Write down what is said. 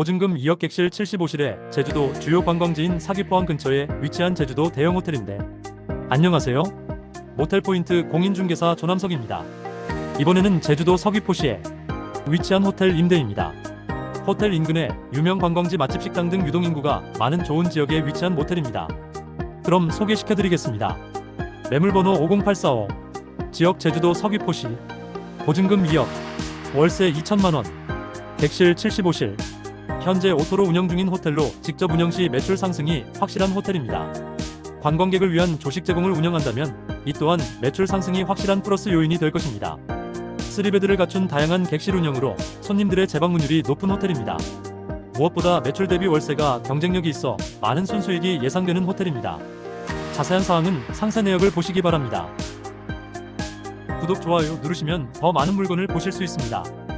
보증금 2억 객실 75실에 제주도 주요 관광지인 사기포항 근처에 위치한 제주도 대형 호텔인데 안녕하세요. 모텔 포인트 공인중개사 조남석입니다. 이번에는 제주도 서귀포시에 위치한 호텔 임대입니다. 호텔 인근에 유명 관광지 맛집 식당 등 유동 인구가 많은 좋은 지역에 위치한 모텔입니다. 그럼 소개시켜드리겠습니다. 매물번호 50845 지역 제주도 서귀포시 보증금 2억 월세 2천만원 객실 75실 현재 오토로 운영 중인 호텔로 직접 운영 시 매출 상승이 확실한 호텔입니다. 관광객을 위한 조식 제공을 운영한다면 이 또한 매출 상승이 확실한 플러스 요인이 될 것입니다. 3베드를 갖춘 다양한 객실 운영으로 손님들의 재방문율이 높은 호텔입니다. 무엇보다 매출 대비 월세가 경쟁력이 있어 많은 순수익이 예상되는 호텔입니다. 자세한 사항은 상세 내역을 보시기 바랍니다. 구독, 좋아요 누르시면 더 많은 물건을 보실 수 있습니다.